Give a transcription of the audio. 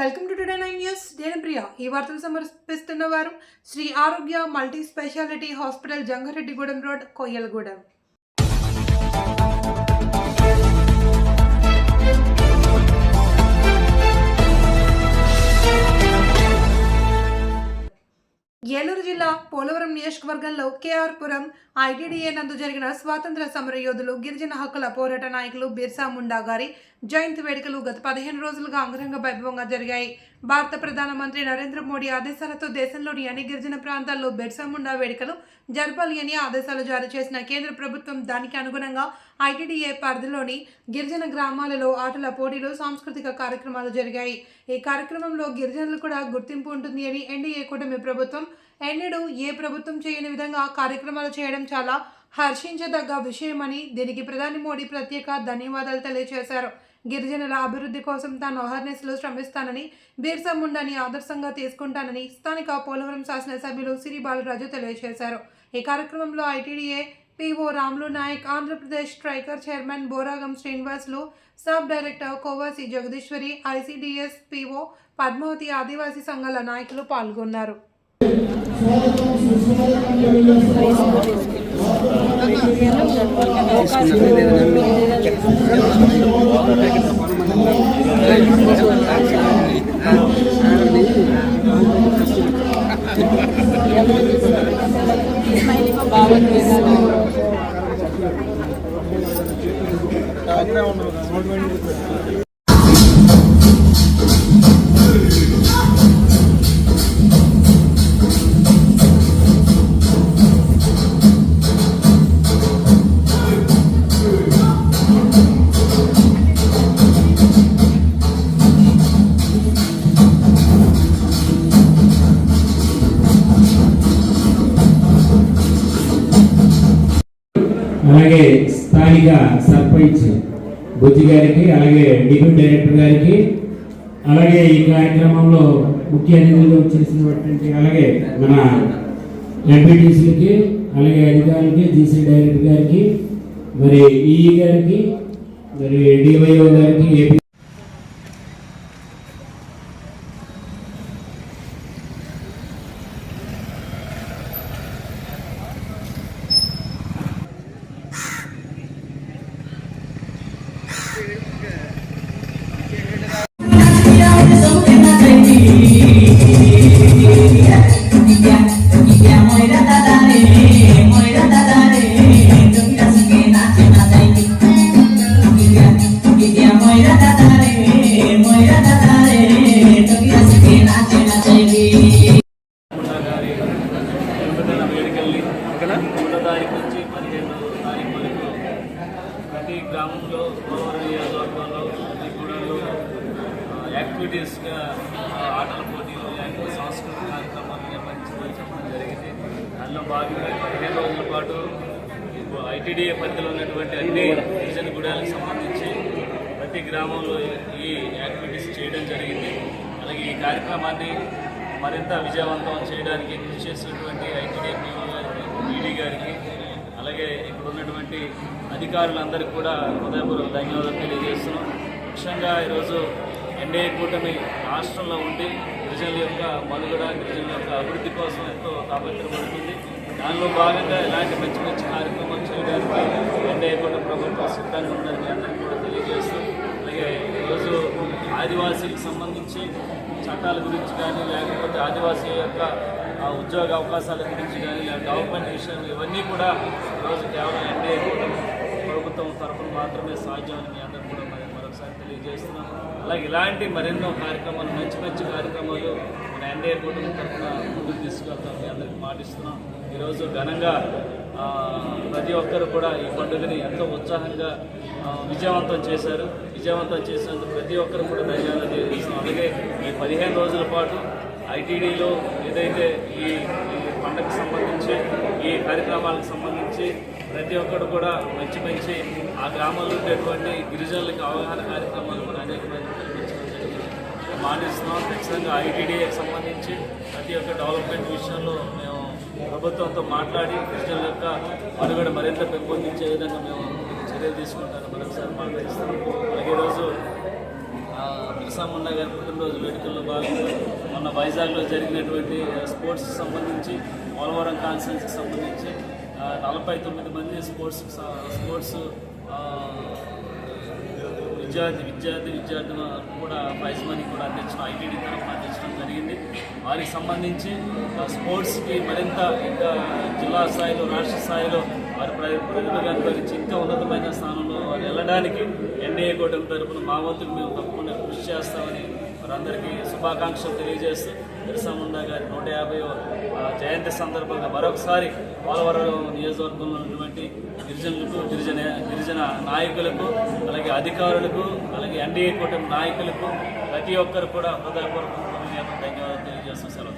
Welcome to today nine news. నేను ప్రియ. ఈ వార్తలు సమర్పిస్తున్న వారు Sri Arogya multi specialty hospital Jangareddygudem road Koyyalagudem. నియోజకవర్గంలో కేఆర్పురం ఐటీడీఏ నందు జరిగిన స్వాతంత్ర సమర యోధులు గిరిజన హక్కుల పోరాట నాయకులు బిర్సా ముండా గారి జయంతి వేడుకలు గత పదిహేను రోజులుగా అంగరంగ వైభవంగా జరిగాయి. భారత ప్రధానమంత్రి నరేంద్ర మోడీ ఆదేశాలతో దేశంలోని అన్ని గిరిజన ప్రాంతాల్లో బిర్సా ముండా వేడుకలు జరపాలి అని ఆదేశాలు జారీ చేసిన కేంద్ర ప్రభుత్వం దానికి అనుగుణంగా ఐటీడీఏ పరిధిలోని గిరిజన గ్రామాలలో ఆటల పోటీలు సాంస్కృతిక కార్యక్రమాలు జరిగాయి. ఈ కార్యక్రమంలో గిరిజనులు కూడా గుర్తింపు ఉంటుంది అని ఎన్డీఏ కూటమి ప్రభుత్వం ఎన్నడూ ఏ ప్రభుత్వం చేయని విధంగా కార్యక్రమాలు చేయడం చాలా హర్షించదగ్గ విషయమని దీనికి ప్రధాని మోడీ ప్రత్యేక ధన్యవాదాలు తెలియజేశారు. గిరిజనుల అభివృద్ధి కోసం తాను అహర్నెస్లో శ్రమిస్తానని బీర్సా ముండాని ఆదర్శంగా తీసుకుంటానని స్థానిక పోలవరం శాసనసభ్యులు సిరి బాలరాజు తెలియజేశారు. ఈ కార్యక్రమంలో ITDA PO Ramulu Naik Andhra Pradesh striker chairman Boragam Srinivasulu sub director Kovasi Jagadeeswari ICDS PO Padmavathi Adivasi సంఘాల నాయకులు పాల్గొన్నారు. భావోద్వేగాలు అలాగే స్థానిక సర్పంచ్ బుజ్జి గారికి అలాగే డిప్యూటీ డైరెక్టర్ గారికి అలాగే ఈ కార్యక్రమంలో ముఖ్య అతిథులు చేసినటువంటి అలాగే మన ఎంపీటీసీలకి అలాగే అధికారులకి జీసీ డైరెక్టర్ గారికి మరి ఈఈ గారికి మరి డివైఓ గారికి ఏపీ వేడుకల్ని మూడో తారీఖు నుంచి పదిహేను తారీఖు వరకు ప్రతి గ్రామంలో పోలవరం నియోజకవర్గంలో ప్రతి యాక్టివిటీస్గా ఆటల పోటీలు లేకపోతే సాంస్కృతిక కార్యక్రమాలు నిర్వహించడం చెప్పడం జరిగింది. దానిలో భాగంగా పదిహేను రోజుల పాటు ఐటీడీఏ పరిధిలో ఉన్నటువంటి అన్ని గిరిజన గూడాలకు సంబంధించి ప్రతి గ్రామంలో ఈ యాక్టివిటీస్ చేయడం జరిగింది. అలాగే ఈ కార్యక్రమాన్ని మరింత విజయవంతం చేయడానికి కృషి చేసినటువంటి ఐటీడీఏ ఈడీ గారికి అలాగే ఇక్కడ ఉన్నటువంటి అధికారులందరికీ కూడా హృదయపూర్వక ధన్యవాదాలు తెలియజేస్తున్నాం. ముఖ్యంగా ఈరోజు ఎన్డీఏ కూటమి రాష్ట్రంలో ఉండి గిరిజనుల యొక్క మనుగడ గిరిజనుల యొక్క అభివృద్ధి కోసం ఎంతో తాపత్రపడుతుంది దానిలో భాగంగా ఇలాంటి మంచి మంచి కార్యక్రమాలు చేయడానికి ఎన్డీఏ కూటమి ప్రభుత్వం సిద్ధంగా ఉందని అందరికీ కూడా తెలియజేస్తూ అలాగే ఈరోజు ఆదివాసీలకు సంబంధించి చట్టాల గురించి కానీ లేకపోతే ఆదివాసీ యొక్క ఆ, ఉద్యోగ అవకాశాల గురించి కానీ లేదా డెవలప్మెంట్ విషయాలు ఇవన్నీ కూడా ఈరోజు కేవలం ఎన్డీఏ కూడా ప్రభుత్వం తరఫున మాత్రమే సాధ్యమని మీ అందరూ కూడా మరి మరొకసారి తెలియజేస్తున్నాం అలాగే ఇలాంటి మరెన్నో కార్యక్రమాలు మంచి మంచి కార్యక్రమాలు మన ఎన్డీఏ కూటమి తరఫున ముందుకు తీసుకెళ్తాం మీ అందరికీ మాటిస్తున్నాం. ఈరోజు ఘనంగా ప్రతి ఒక్కరు కూడా ఈ పండుగని ఎంతో ఉత్సాహంగా విజయవంతం చేశారు. విజయవంతం చేసినందుకు ప్రతి ఒక్కరు కూడా ధన్యవాదాలు తెలియజేస్తున్నాం. అలాగే ఈ పదిహేను రోజుల పాటు ఐటీడీలో ఏదైతే ఈ ఈ పండుగకు సంబంధించి ఈ కార్యక్రమాలకు సంబంధించి ప్రతి ఒక్కరు కూడా మంచి మంచి ఆ గ్రామాల్లో ఉండేటువంటి గిరిజనులకు అవగాహన కార్యక్రమాలు కూడా అనేక మంది కల్పించడం జరిగింది ఖచ్చితంగా ఐటీడీఏకి సంబంధించి ప్రతి ఒక్క డెవలప్మెంట్ విషయంలో మేము ప్రభుత్వంతో మాట్లాడి గిరిజనుల యొక్క మనుగడ మరింత పెంపొందించే విధంగా మేము చర్యలు తీసుకుంటాను మరొకసారి మాట్లాడిస్తాం. అలాగే ఈరోజు బిర్సా ముండా గారి పుట్టినరోజు వేడుకల్లో భాగంగా మొన్న వైజాగ్లో జరిగినటువంటి స్పోర్ట్స్ సంబంధించి పోలవరం కాన్ఫరెన్స్కి సంబంధించి నలభై తొమ్మిది మంది స్పోర్ట్స్ స్పోర్ట్స్ విద్యార్థి విద్యార్థి విద్యార్థి విద్యార్థులు కూడా ప్రైజ్ మనీ కూడా అందించడం ఐటీడీ తరఫున అందించడం జరిగింది. వారికి సంబంధించి స్పోర్ట్స్కి మరింత ఇంకా జిల్లా స్థాయిలో రాష్ట్ర స్థాయిలో వారి ప్రజలు ప్రతిభ ఇంకా ఉన్నతమైన స్థానంలో వెళ్ళడానికి ఎన్డీఏ కూటమి తరఫున మా మేము తప్పకుండా కృషి చేస్తామని వారందరికీ శుభాకాంక్షలు తెలియజేస్తూ బిర్సా ముండా గారి నూట యాభై జయంతి సందర్భంగా మరొకసారి పోలవరం నియోజకవర్గంలో ఉన్నటువంటి గిరిజనులకు గిరిజన గిరిజన నాయకులకు అలాగే అధికారులకు అలాగే ఎన్డీఏ కూటమి నాయకులకు ప్రతి ఒక్కరు కూడా హృదయపూర్వక ధన్యవాదాలు తెలియజేస్తూ సెలవు